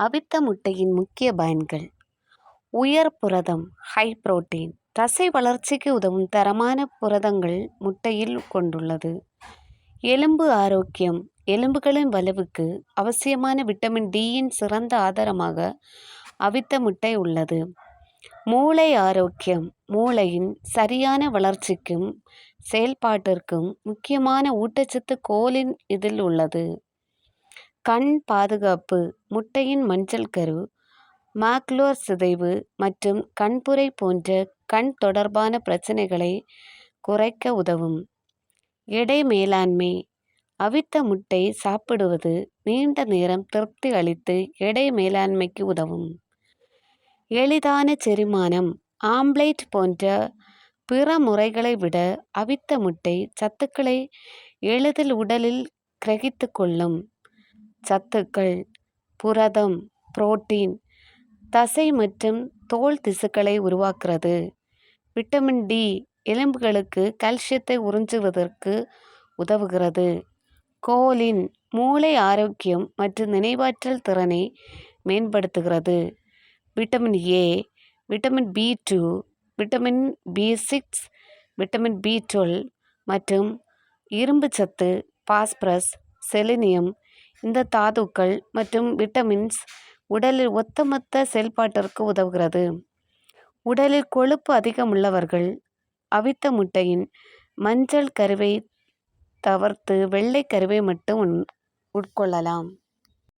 அவித்த முட்டையின் முக்கிய பயன்கள். உயர் புரதம் ஹை புரோட்டீன் தசை வளர்ச்சிக்கு உதவும் தரமான புரதங்கள் முட்டையில் கொண்டுள்ளது. எலும்பு ஆரோக்கியம். எலும்புகளின் வலுவுக்கு அவசியமான விட்டமின் டியின் சிறந்த ஆதாரமாக அவித்த முட்டை உள்ளது. மூளை ஆரோக்கியம். மூளையின் சரியான வளர்ச்சிக்கும் செயல்பாட்டிற்கும் முக்கியமான ஊட்டச்சத்து கோலின் இதில் உள்ளது. கண் பாதுகாப்பு முட்டையின் மஞ்சள் கரு மாக்லோர் சிதைவு மற்றும் கண்புரை போன்ற கண் தொடர்பான பிரச்சனைகளை குறைக்க உதவும். எடை மேலாண்மை அவித்த முட்டை சாப்பிடுவது நீண்ட நேரம் திருப்தி அளித்து எடை மேலாண்மைக்கு உதவும். எளிதான செரிமானம் ஆம்லேட் போன்ற பிற முறைகளை விட அவித்த முட்டை சத்துக்களை எளிதில் உடலில் கிரகித்து கொள்ளும். சத்துக்கள் புரதம் புரோட்டீன் தசை மற்றும் தோல் திசுக்களை உருவாக்குறது. விட்டமின் டி எலும்புகளுக்கு கல்சியத்தை உறிஞ்சுவதற்கு உதவுகிறது. கோலின் மூளை ஆரோக்கியம் மற்றும் நினைவாற்றல் திறனை மேம்படுத்துகிறது. Vitamin A vitamin B two vitamin B six vitamin B twelve மற்றும் இரும்பு சத்து பாஸ்பரஸ் செலினியம் இந்த தாதுக்கள் மற்றும் விட்டமின்ஸ் உடலில் ஒத்தமொத்த செயல்பாட்டிற்கு உதவுகிறது. உடலில் கொழுப்பு அதிகம் உள்ளவர்கள் அவித்த முட்டையின் மஞ்சள் கருவை தவிர்த்து வெள்ளை கருவை மட்டும் உண் உட்கொள்ளலாம்.